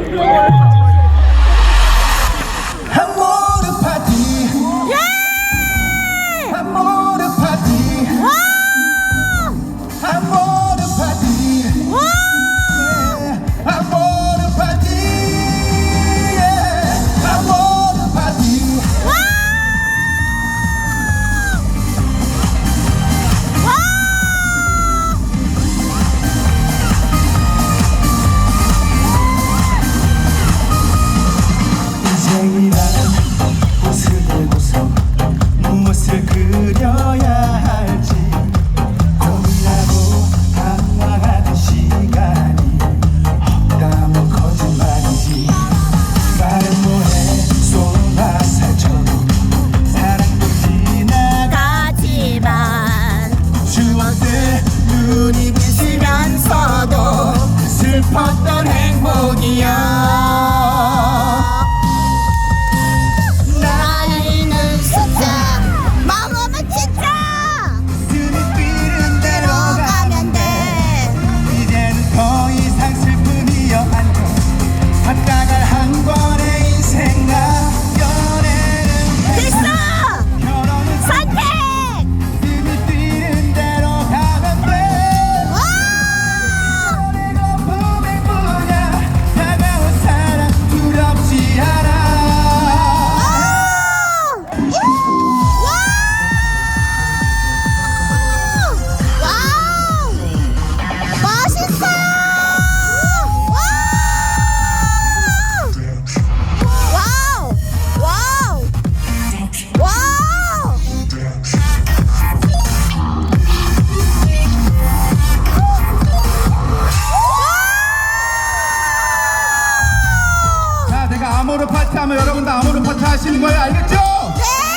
I'm. 같이 하면 여러분 다 아무로 파트 하시는 거예요 알겠죠? 네!